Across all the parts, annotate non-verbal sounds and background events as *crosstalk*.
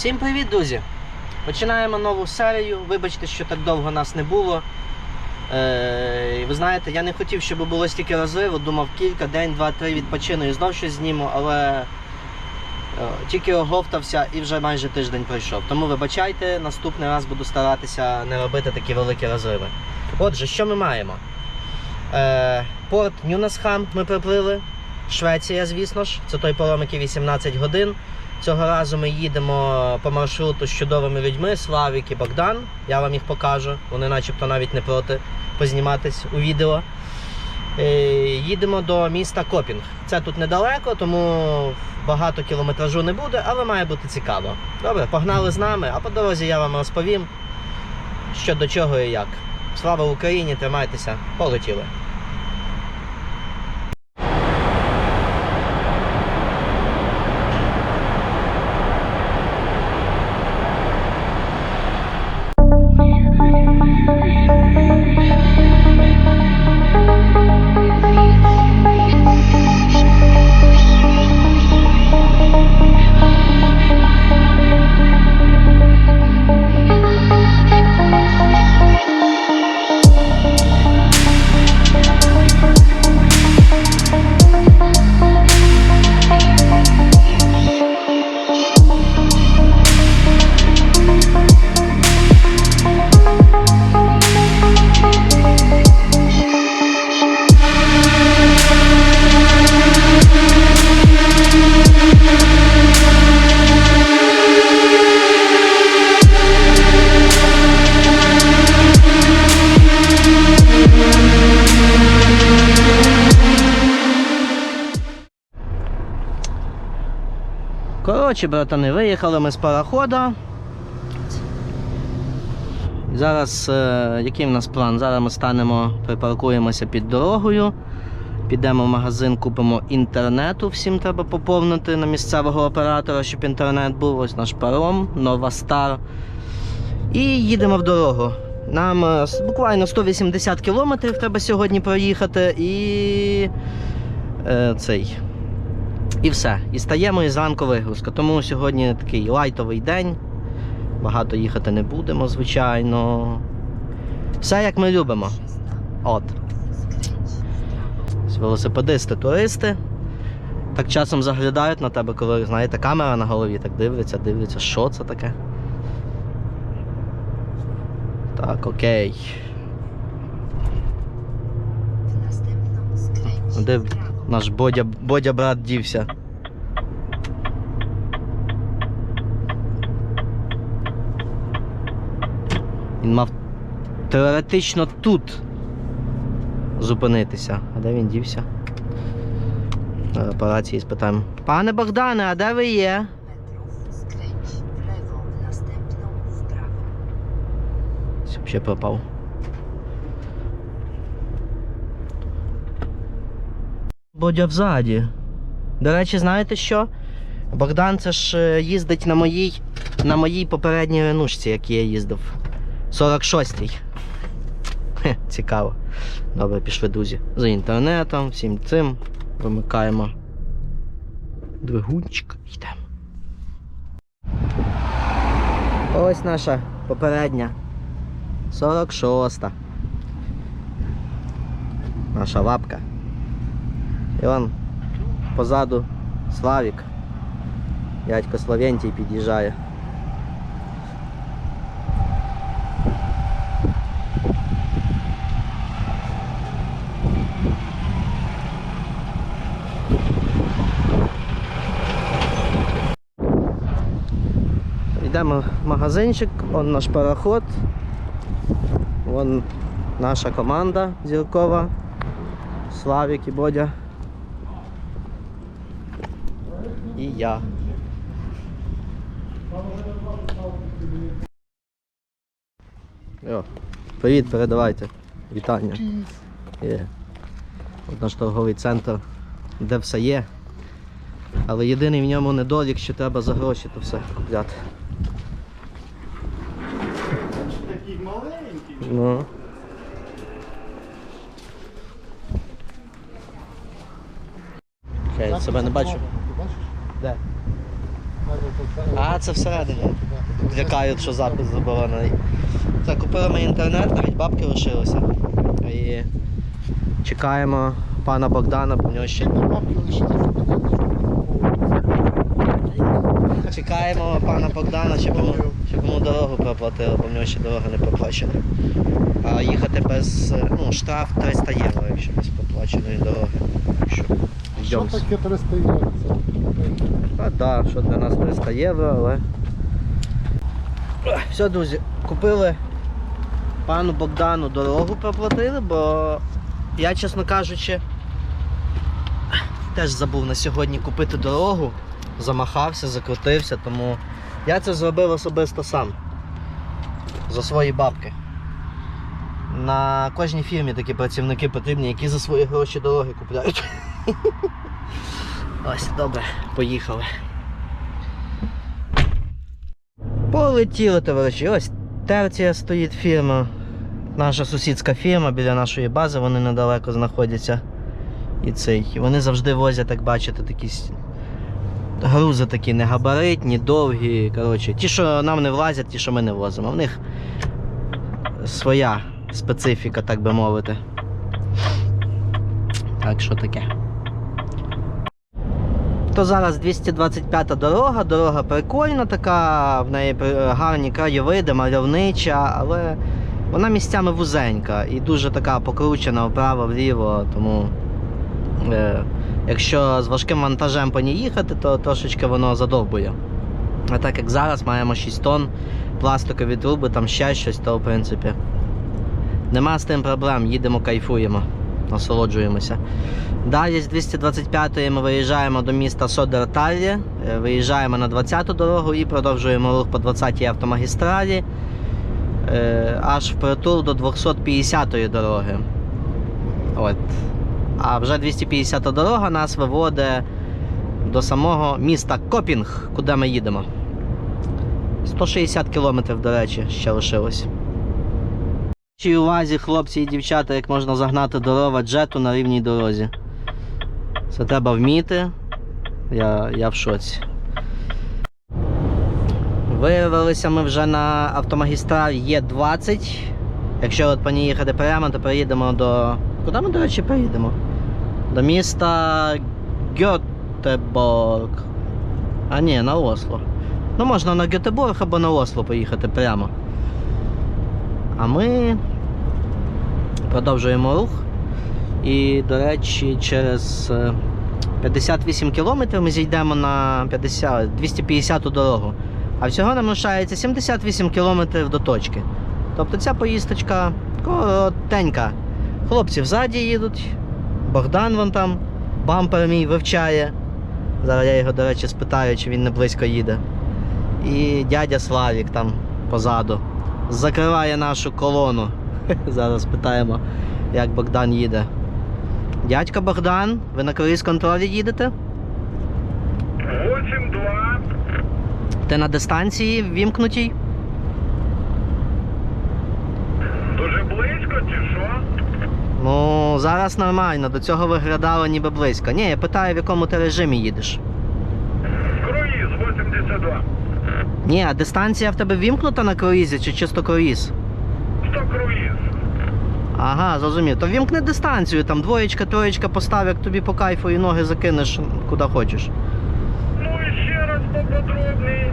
Всім привіт, друзі! Починаємо нову серію. Вибачте, що так довго нас не було. Е, ви знаєте, я не хотів, щоб було стільки розриву. Думав кілька, день, два, три відпочину і знов щось зніму, але е, тільки оговтався і вже майже тиждень пройшов. Тому вибачайте, наступний раз буду старатися не робити такі великі розриви. Отже, що ми маємо? Е, порт Нюнасхам ми приплили. Швеція, звісно ж, це той паром, який 18 годин. Цього разу ми їдемо по маршруту з чудовими людьми Славік і Богдан. Я вам їх покажу. Вони начебто навіть не проти позніматись у відео. Е, Їдемо до міста Копінг. Це тут недалеко, тому багато кілометражу не буде, але має бути цікаво. Добре, погнали з нами, а по дорозі я вам розповім, що до чого і як. Слава Україні! Тримайтеся, полетіли! Коротше, братани, виїхали ми з парохода. Зараз, е, який в нас план? Зараз ми станемо, припаркуємося під дорогою. Підемо в магазин, купимо інтернету. Всім треба поповнити на місцевого оператора, щоб інтернет був. Ось наш паром, Нова Стар. І їдемо в дорогу. Нам е, буквально 180 кілометрів треба сьогодні проїхати і е, цей. І все. І стаємо і зранку вигрузка. Тому сьогодні такий лайтовий день. Багато їхати не будемо, звичайно. Все як ми любимо. От. Велосипедисти, туристи. Так часом заглядають на тебе, коли, знаєте, камера на голові, так дивляться, дивляться, що це таке. Так, окей. Де. Наш Бодя, Бодя брат дівся? Він мав теоретично тут зупинитися. А де він дівся? На операції спитаємо. Пане Богдане, а де ви є? metrów skręć Бодя взаді. До речі, знаєте що? Богдан це ж е, їздить на моїй на моїй попередній ренушці, як я їздив. 46-й. Хе, цікаво. Добре, пішли, друзі. За інтернетом, всім цим. Вимикаємо двигунчик. Йдемо. Ось наша попередня 46-та. Наша лапка. І он позаду Славік. Дядько Словентій під'їжджає. Йдемо в магазинчик, он наш пароход. Вон наша команда зіркова. Славік і Бодя. І я. Йо, привіт, передавайте. Вітання. Є. От наш торговий центр, де все є. Але єдиний в ньому недолік, що треба за гроші то все купляти. Такий маленький. Ну. Окей, себе не бачу. Де? А, це всередині. Лякають, що запис заборонений. Це купили ми інтернет, навіть бабки лишилися. І чекаємо пана Богдана, бо в нього ще. Чекаємо пана Богдана, щоб йому, щоб йому дорогу проплатили, бо в нього ще дорога не проплачена. А їхати без ну, штраф 300 євро, якщо без проплаченої дороги. Так що таке 300 євро? А, да, що для нас 300 євро, але. Все, друзі, купили пану Богдану дорогу проплатили, бо я, чесно кажучи, теж забув на сьогодні купити дорогу, замахався, закрутився, тому я це зробив особисто сам. За свої бабки. На кожній фірмі такі працівники потрібні, які за свої гроші дороги купляють. *laughs* Ось, добре, поїхали. Полетіли, товариші. Ось терція стоїть фірма. Наша сусідська фірма біля нашої бази, вони недалеко знаходяться. І цей. Вони завжди возять, як бачите, такі грузи такі негабаритні, довгі. Коротше, ті, що нам не влазять, ті, що ми не возимо. В них своя специфіка, так би мовити. Так що таке. То зараз 225 дорога, дорога прикольна, така, в неї гарні краєвиди, мальовнича, але вона місцями вузенька і дуже така покручена вправо-вліво, тому е, якщо з важким вантажем по ній їхати, то трошечки воно задовбує. А так як зараз маємо 6 тонн, пластикові труби, там ще щось, то в принципі нема з тим проблем, їдемо, кайфуємо, насолоджуємося. Далі з 225-ї ми виїжджаємо до міста Содерталі, е, виїжджаємо на 20-ту дорогу і продовжуємо рух по 20-й автомагістралі е, аж впритул до 250-ї дороги. От. А вже 250-та дорога нас виводить до самого міста Копінг, куди ми їдемо. 160 кілометрів, до речі, ще лишилось. Чи увазі, хлопці і дівчата, як можна загнати до джету на рівній дорозі. Це треба вміти. Я, я в шоці. Виявилися ми вже на автомагістралі Є20. Якщо от по ній їхати прямо, то приїдемо до. Куди ми, до речі, приїдемо? До міста Гетеборг. А ні, на Осло. Ну, можна на Гетеборг або на Осло поїхати прямо. А ми продовжуємо рух. І, до речі, через е, 58 кілометрів ми зійдемо на 50, 250 дорогу. А всього нам лишається 78 кілометрів до точки. Тобто ця поїздочка коротенька. Хлопці взаді їдуть, Богдан вон там, бампер мій вивчає. Зараз я його, до речі, спитаю, чи він не близько їде. І дядя Славік там позаду. Закриває нашу колону. *laughs* Зараз питаємо, як Богдан їде. Дядька Богдан, ви на круїз контролі їдете? 8-2. Ти на дистанції вімкнутій? Дуже близько чи що? Ну, зараз нормально, до цього виглядало ніби близько. Ні, я питаю, в якому ти режимі їдеш. Круїз 82. Ні, а дистанція в тебе вімкнута на круїзі чи чисто круїз? 100 круїз. Ага, зрозумів. То вімкни дистанцію, там двоєчка, троєчка постав, як тобі по кайфу і ноги закинеш куди хочеш. Ну і ще раз поподробний.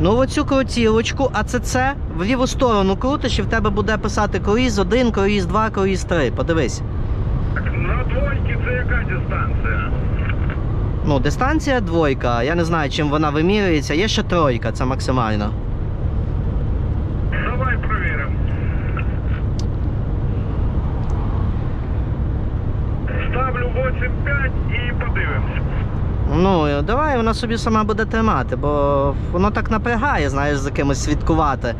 Ну оцю крутілочку, АЦЦ в ліву сторону крутиш і в тебе буде писати круїз 1, круїз 2, круїз 3. Подивись. На двойки це яка дистанція? Ну, дистанція двойка. Я не знаю, чим вона вимірюється. Є ще тройка, це максимально. Давай провіримо. Ставлю 8-5 і подивимось. Ну, давай вона собі сама буде тримати, бо воно так напрягає, знаєш, за кимось слідкувати.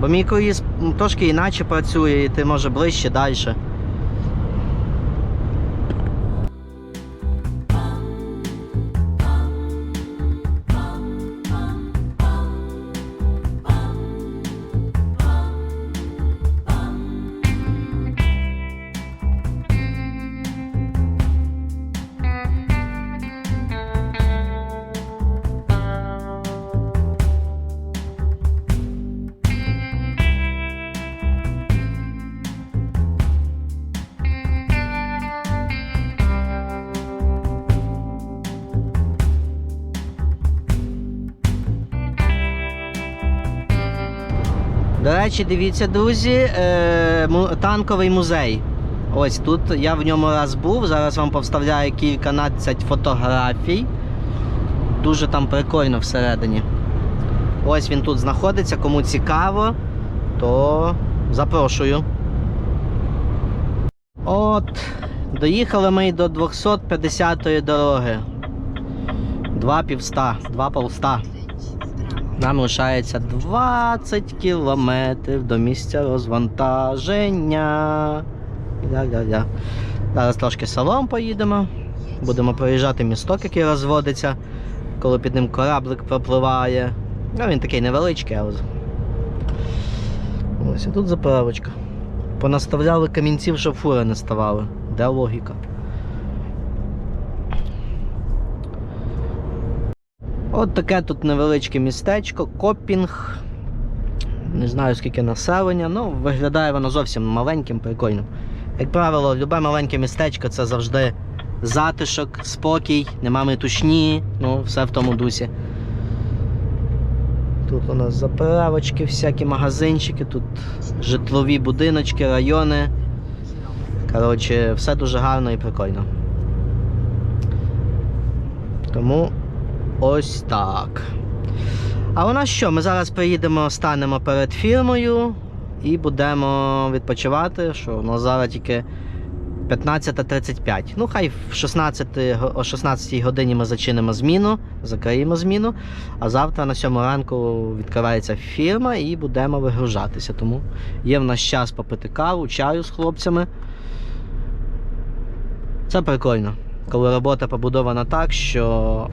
Бо мій круїз трошки іначе працює, і ти може ближче, далі. Речі, дивіться, друзі, е, танковий музей. Ось тут я в ньому раз був. Зараз вам повставляю кільканадцять фотографій. Дуже там прикольно всередині. Ось він тут знаходиться. Кому цікаво, то запрошую. От, доїхали ми до 250-ї дороги. Два півста, два полста. Нам лишається 20 кілометрів до місця розвантаження. Зараз трошки селом поїдемо. Будемо проїжджати місток, який розводиться, коли під ним кораблик пропливає. Ну, він такий невеличкий, але. Ось і тут заправочка. Понаставляли камінців, щоб фури не ставали. Де логіка? От таке тут невеличке містечко, Копінг. Не знаю скільки населення, ну виглядає воно зовсім маленьким, прикольним. Як правило, любе маленьке містечко це завжди затишок, спокій, нема метушні, ну, все в тому дусі. Тут у нас заправочки, всякі магазинчики, тут житлові будиночки, райони. Коротше, все дуже гарно і прикольно. Тому ось так. А нас що? Ми зараз приїдемо, станемо перед фірмою і будемо відпочивати, що у нас зараз тільки 15.35. Ну, хай в 16, го- о 16 годині ми зачинимо зміну, закриємо зміну, а завтра на 7 ранку відкривається фірма і будемо вигружатися. Тому є в нас час попити каву, чаю з хлопцями. Це прикольно, коли робота побудована так, що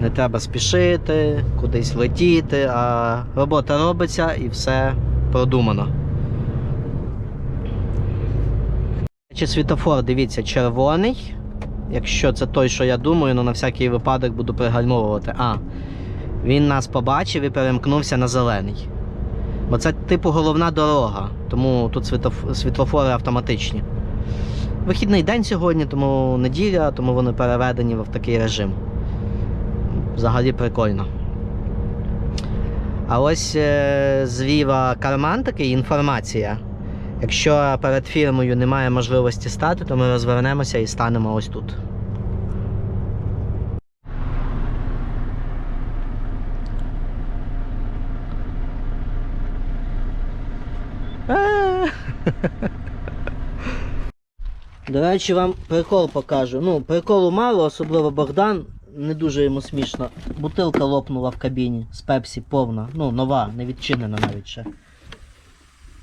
не треба спішити, кудись летіти, а робота робиться і все продумано. Чи світофор, дивіться, червоний. Якщо це той, що я думаю, ну на всякий випадок буду пригальмовувати. А, він нас побачив і перемкнувся на зелений. Бо це типу головна дорога, тому тут світлофори автоматичні. Вихідний день сьогодні, тому неділя, тому вони переведені в такий режим. Взагалі прикольно. А ось е, зліва карман такий інформація. Якщо перед фірмою немає можливості стати, то ми розвернемося і станемо ось тут. До речі, вам прикол покажу. Ну, приколу мало, особливо Богдан. Не дуже йому смішно. Бутилка лопнула в кабіні з пепсі повна. Ну, нова, не відчинена навіть ще.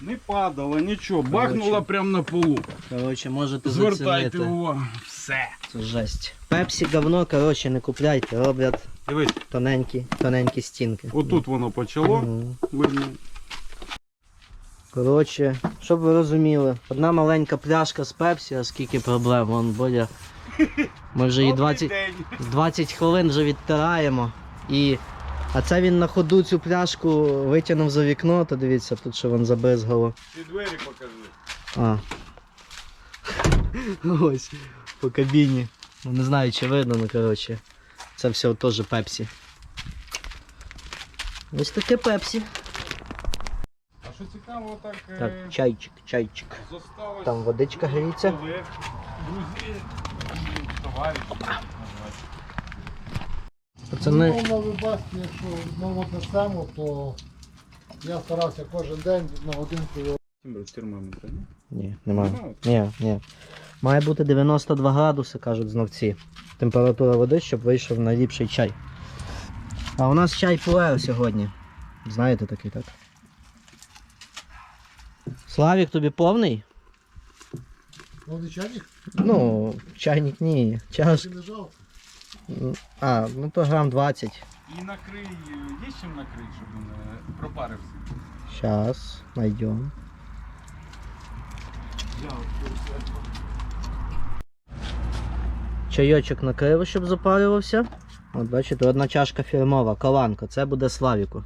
Не падало, нічого, бахнуло прямо на полу. Коротше, можете Звертайте зацінити. увагу. Все. Це жесть. Пепсі говно, коротше, не купляйте, роблять Дивись, тоненькі, тоненькі стінки. отут воно почало. Мгм. Видно. Коротше, щоб ви розуміли, одна маленька пляшка з пепсі, а скільки проблем, вон Бодя. Ми вже її 20, 20 хвилин вже відтираємо. І... А це він на ходу цю пляшку витягнув за вікно, то дивіться, тут що він забризгало. Ці двері покажи. А. *laughs* Ось, по кабіні. Ну, не знаю, чи видно, ну коротше. Це все теж пепсі. Ось таке пепсі. А що цікаво, так, е, Так, чайчик, чайчик. Там водичка гріється. Колег, друзів, і Пацани. Ну, ви бачите, якщо знову несемо, то я старався кожен день на годинку його. Без термометра, ні? Ні, немає. Ні, ні. Має бути 92 градуси, кажуть знавці. Температура води, щоб вийшов найліпший чай. А у нас чай пуер сьогодні. Знаєте такий, так? Славік тобі повний? Водичайник Ну, чайник ні. Чаш... не жалко? А, ну то грам 20. І накрий, є чим накрити, щоб він е, пропарився. Сейчас, найдем. Чайочок накрили, щоб запалювався. От бачите, одна чашка фірмова, коланко, це буде Славіку.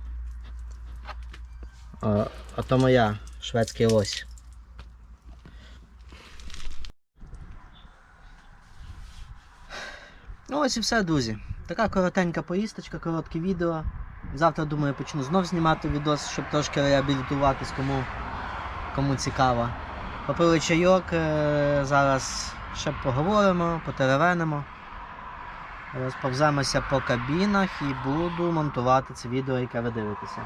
А, а то моя шведський лось. Ну ось і все, друзі. Така коротенька поїздочка, коротке відео. Завтра, думаю, почну знов знімати відос, щоб трошки реабілітуватись, кому, кому цікаво. Попили чайок, е, зараз ще поговоримо, потеревенимо. Розповземося по кабінах і буду монтувати це відео, яке ви дивитеся.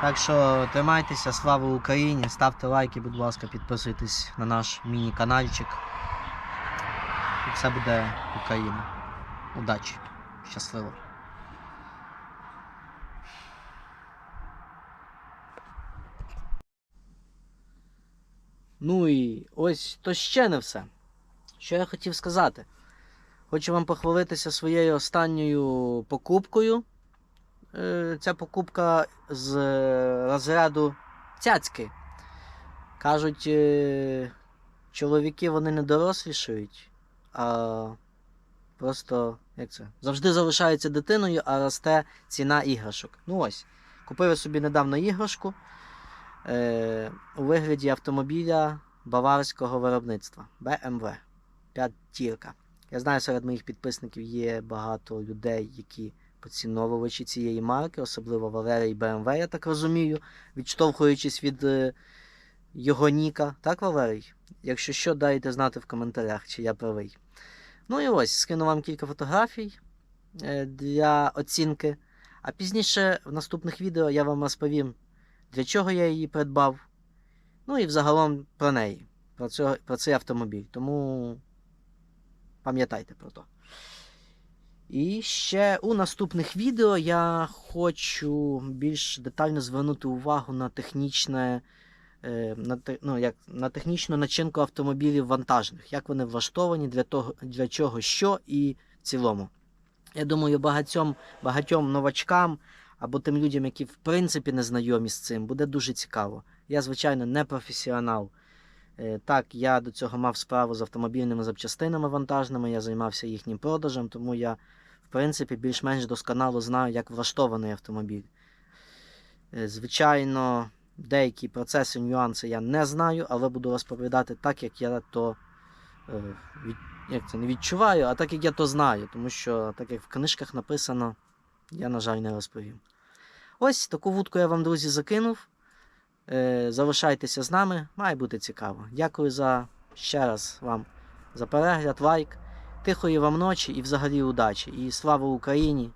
Так що тримайтеся, слава Україні, ставте лайки, будь ласка, підписуйтесь на наш міні-канальчик. Все буде Україна. Удачі! Щасливо! Ну і ось то ще не все. Що я хотів сказати? Хочу вам похвалитися своєю останньою покупкою. Е, Ця покупка з розряду цяцьки. Кажуть, е, чоловіки вони не дорослішають, а просто як це? Завжди залишаються дитиною, а росте ціна іграшок. Ну ось, купив я собі недавно іграшку е, у вигляді автомобіля баварського виробництва BMW. П'ятірка. Я знаю, серед моїх підписників є багато людей, які поціновувачі цієї марки, особливо Валерія і BMW, я так розумію, відштовхуючись від е, його ніка. Так, Валерій? Якщо що, дайте знати в коментарях, чи я правий. Ну і ось, скину вам кілька фотографій е, для оцінки. А пізніше в наступних відео я вам розповім, для чого я її придбав. Ну і взагалом про неї, про, цього, про цей автомобіль. Тому пам'ятайте про то. І ще у наступних відео я хочу більш детально звернути увагу на технічне. Е, На, ну, як, на технічну начинку автомобілів вантажних, як вони влаштовані, для, того, для чого що і в цілому. Я думаю, багатьом, багатьом новачкам або тим людям, які в принципі не знайомі з цим, буде дуже цікаво. Я, звичайно, не професіонал. Е, Так, я до цього мав справу з автомобільними запчастинами вантажними, я займався їхнім продажем, тому я, в принципі, більш-менш досконало знаю, як влаштований автомобіль. Е, Звичайно, деякі процеси, нюанси я не знаю, але буду розповідати так, як я то е, від, як це, не відчуваю, а так як я то знаю, тому що, так як в книжках написано, я, на жаль, не розповім. Ось таку вудку я вам, друзі, закинув. Е, Залишайтеся з нами, має бути цікаво. Дякую за ще раз вам за перегляд, лайк. Тихої вам ночі і взагалі удачі. І слава Україні!